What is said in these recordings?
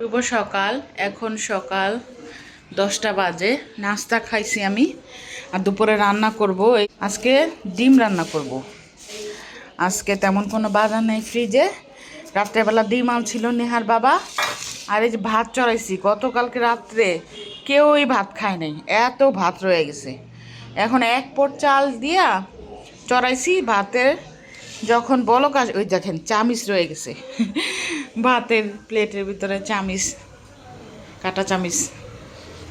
শুভ সকাল, এখন সকাল দশটা বাজে, নাস্তা খাইছি আমি আর দুপুরে রান্না করব। আজকে ডিম রান্না করব। আজকে তেমন কোনো বাজার নেই ফ্রিজে। রাত্রেবেলা ডিম আনছিল নেহার বাবা আর এই যে ভাত চড়াইছি। গতকালকে রাত্রে কেউই ভাত খায় নাই, এত ভাত রয়ে গেছে। এখন এক পট চাল দিয়া চড়াইছি ভাতের যখন বলক আস ওই দেখেন, চামিচ রয়ে গেছে। ভাতের প্লেটের ভিতরে চামিচ, কাটা চামিচ।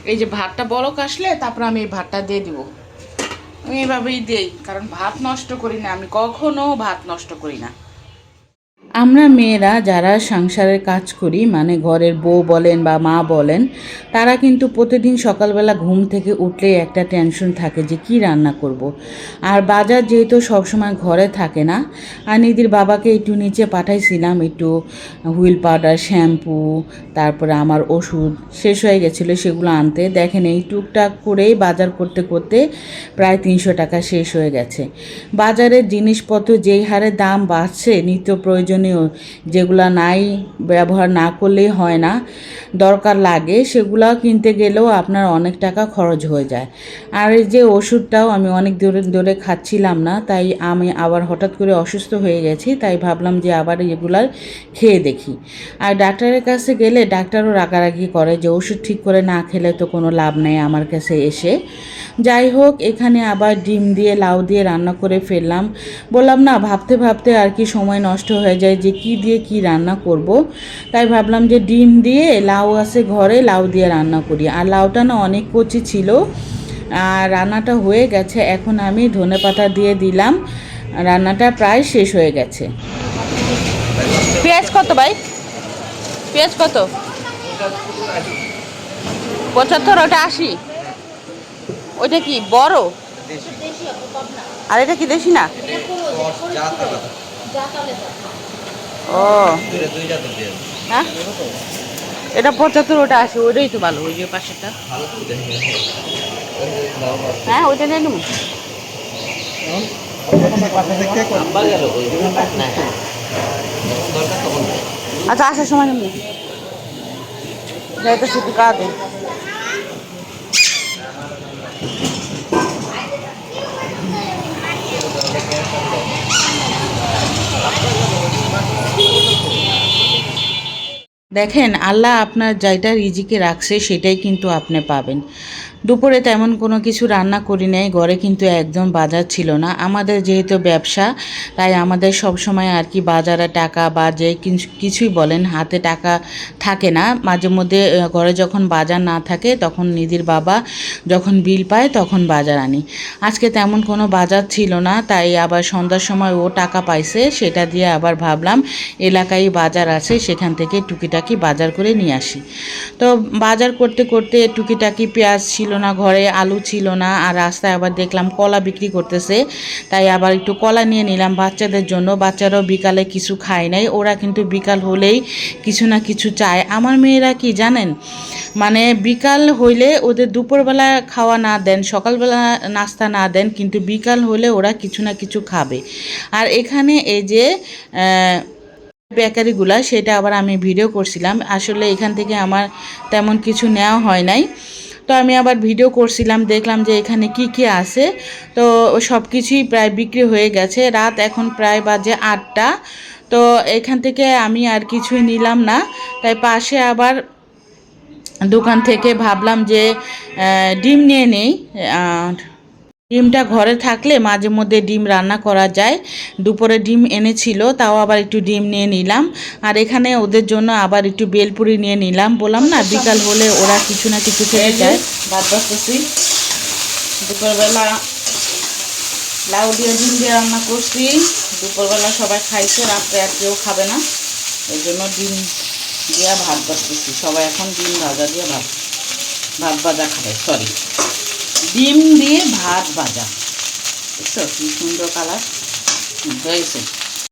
এই যে ভাতটা বলক আসলে, তারপর আমি এই ভাতটা দিয়ে দিব। আমি এভাবেই দিই, কারণ ভাত নষ্ট করি না, আমি কখনো ভাত নষ্ট করি না। আমরা মেয়েরা যারা সংসারের কাজ করি মানে ঘরের বউ বলেন বা মা বলেন, তারা কিন্তু প্রতিদিন সকালবেলা ঘুম থেকে উঠলে একটা টেনশন থাকে যে কি রান্না করব। আর বাজার যেহেতু সবসময় ঘরে থাকে না, আর নিদির বাবাকে একটু নিচে পাঠাইছিলাম, একটু হুইল পাউডার, শ্যাম্পু, তারপরে আমার ওষুধ শেষ হয়ে গেছিল, সেগুলো আনতে দেখেন এই টুকটাক করেই বাজার করতে করতে প্রায় তিনশো টাকা শেষ হয়ে গেছে বাজারের জিনিসপত্র যেই হারে দাম বাড়ছে, নিত্য প্রয়োজনীয়, যেগুলা নাই, ব্যবহার না করলেই হয় না। দরকার লাগে, সেগুলো কিনতে গেলেও আপনার অনেক টাকা খরচ হয়ে যায়। আর এই যে ওষুধটাও আমি অনেক দূরে দূরে খাচ্ছিলাম না, তাই আমি আবার হঠাৎ করে অসুস্থ হয়ে গেছি, তাই ভাবলাম যে আবার এগুলার খেয়ে দেখি। আর ডাক্তারের কাছে গেলে ডাক্তারও রাগারাগি করে যে ওষুধ ঠিক করে না খেলে তো কোনো লাভ নেই আমার কাছে এসে। যাই হোক, এখানে আবার ডিম দিয়ে, লাউ দিয়ে রান্না করে ফেললাম। বললাম, না, ভাবতে ভাবতে আর কি সময় নষ্ট হয়ে যায়? যে কি দিয়ে কি রান্না করব। তাই ভাবলাম যে ডিম দিয়ে লাউ আছে ঘরে লাউ দিয়ে রান্না করি। আর লাউটা না অনেক কচি ছিল। আর রান্নাটা হয়ে গেছে। এখন আমি ধনে পাতা দিয়ে দিলাম। রান্নাটা প্রায় শেষ হয়ে গেছে। পেঁয়াজ কত ভাই? পেঁয়াজ কত? পঁচাত্তর ওটা আশি। ওইটা কি বড়? আর এটা কি দেশি না? ও। হ্যাঁ? এটা পঁচাত্তর, ওটা আশি, ওইটাই তো ভালো। ওই যে পাশেটা হ্যাঁ ওইটা নিয়ে নেব। আচ্ছা আসার সময় নেব। যাইতে শুধু কাঁদে। দেখেন, আল্লাহ আপনার যেটা রিজিকে রাখছে, সেটাই কিন্তু আপনি পাবেন। দুপুরে তেমন কোনো কিছু রান্না করি নাই, ঘরে কিন্তু একদম বাজার ছিল না। আমাদের যেহেতু ব্যবসা, তাই আমাদের সব সময় আর কি বাজারে টাকা বা যে কিছু- কিছুই বলেন, হাতে টাকা থাকে না। মাঝে মধ্যে ঘরে যখন বাজার না থাকে, তখন নিধির বাবা যখন বিল পায়, তখন বাজার আনি। আজকে তেমন কোনো বাজার ছিল না, তাই আবার সন্ধ্যার সময় ও টাকা পাইছে, সেটা দিয়ে আবার ভাবলাম, এলাকায় বাজার আছে, সেখান থেকে টুকিটাকি বাজার করে নিয়ে আসি। তো বাজার করতে করতে টুকিটাকি পেঁয়াজ ছিল না, ঘরে আলু ছিল না, আর রাস্তায় আবার দেখলাম কলা বিক্রি করতেছে। তাই আবার একটু কলা নিয়ে নিলাম বাচ্চাদের জন্য। বাচ্চারাও বিকালে কিছু খায় নাই, ওরা কিন্তু বিকাল হলেই কিছু না কিছু চায়। আমার মেয়েরা কি জানেন? মানে বিকাল হইলে ওদের দুপুরবেলা খাওয়া না দেন, সকালবেলা নাস্তা না দেন, কিন্তু বিকাল হলে ওরা কিছু না কিছু খাবে। আর এখানে এই যে বেকারিগুলা, সেটা আবার আমি ভিডিও করছিলাম। আসলে এখান থেকে আমার তেমন কিছু নেওয়া হয় নাই। তো আমি আবার ভিডিও করছিলাম, দেখলাম যে এখানে কি কি আছে। তো সব কিছুই প্রায় বিক্রি হয়ে গেছে। রাত এখন প্রায় বাজে আটটা। তো এখান থেকে আমি আর কিছুই নিলাম না। তাই পাশে আবার দোকান থেকে ভাবলাম যে ডিম নিয়ে নেই। ডিমটা ঘরে থাকলে মাঝে মধ্যে ডিম রান্না করা যায়। দুপুরে ডিম এনেছিল তাও আবার একটু ডিম নিয়ে নিলাম। আর এখানে ওদের জন্য আবার একটু বেলপুরি নিয়ে নিলাম। বললাম না বিকাল হলে ওরা কিছু না কিছু খেতে চায়। ভাত বাঁচতেছি দুপুরবেলা লাউ দিয়ে ডিম দিয়ে রান্না করছি। দুপুরবেলা সবাই খাইছে রাত্রে আর কেউ খাবে না। এই জন্য ডিম দিয়ে ভাত বাঁচতেছি সবাই এখন ডিম ভাজা দিয়ে ভাত ভাত ভাজা খাবে সরি ডিম দিয়ে ভাত ভাজা। বুঝছ কি সুন্দর কালার হয়েছে।